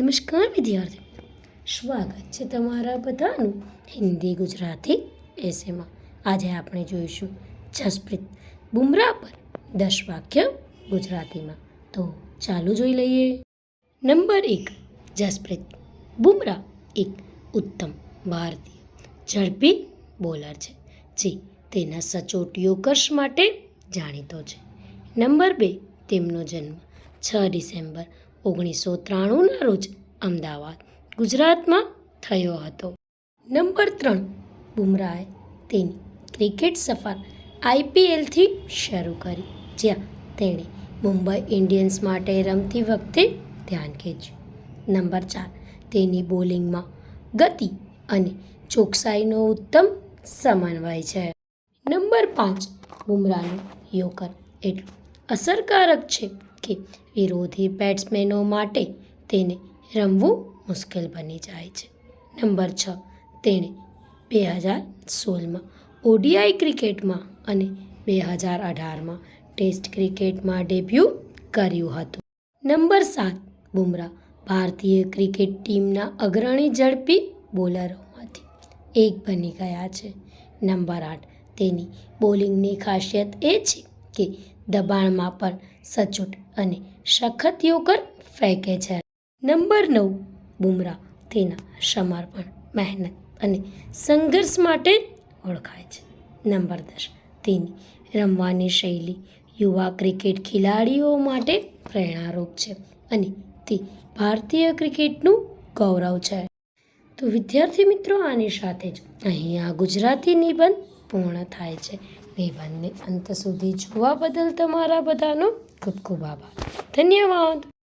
નમસ્કાર વિદ્યાર્થી સ્વાગત છે તમારા બધાનું હિન્દી ગુજરાતી એસેમાં આજે આપણે જોઈશું જસપ્રીત બુમરાહ પર દસ વાક્ય ગુજરાતીમાં. તો ચાલુ જોઈ લઈએ. નંબર એક, જસપ્રીત બુમરાહ એક ઉત્તમ ભારતીય ઝડપી બોલર છે, જે તેના સચોટ યોકર્સ માટે જાણીતો છે. નંબર બે, તેમનો જન્મ છ ડિસેમ્બર ઓગણીસો ત્રાણુંના રોજ અમદાવાદ, ગુજરાતમાં થયો હતો. નંબર ત્રણ, બુમરાહે તેની ક્રિકેટ સફર આઈપીએલથી શરૂ કરી, જ્યાં તેણે મુંબઈ ઇન્ડિયન્સ માટે રમતી વખતે ધ્યાન ખેંચ્યું. નંબર ચાર, તેની બોલિંગમાં ગતિ અને ચોકસાઈનો ઉત્તમ સમન્વય છે. નંબર પાંચ, બુમરાહનું યોકર એટલું અસરકારક છે. કે વિરોધી બેટ્સમેનો માટે તેને રમવું મુશ્કેલ બની જાય છે. નંબર છ, તેણે બે હજાર સોળમાં ઓડીઆઈ ક્રિકેટમાં અને બે હજાર અઢારમાં ટેસ્ટ ક્રિકેટમાં ડેબ્યુ કર્યું હતું. નંબર સાત, બુમરાહ ભારતીય ક્રિકેટ ટીમના અગ્રણી ઝડપી બોલરોમાંથી એક બની ગયા છે. નંબર આઠ, તેની બોલિંગની ખાસિયત એ છે કે દબાણમાં પણ સચોટ અને સખત યોકર ફેંકે છે. નંબર નવ, બુમરાહ. તેના સમર્પણ, મહેનત અને સંઘર્ષ માટે ઓળખાય છે. નંબર દસ, તેની રમવાની શૈલી યુવા ક્રિકેટ ખેલાડીઓ માટે પ્રેરણારૂપ છે અને તે ભારતીય ક્રિકેટનું ગૌરવ છે. તો વિદ્યાર્થી મિત્રો, આની સાથે જ અહીં આ ગુજરાતી નિબંધ પૂર્ણ થાય છે. નિબંધને અંત સુધી જોવા બદલ તમારા બધાનો ખૂબ ખૂબ આભાર. ધન્યવાદ.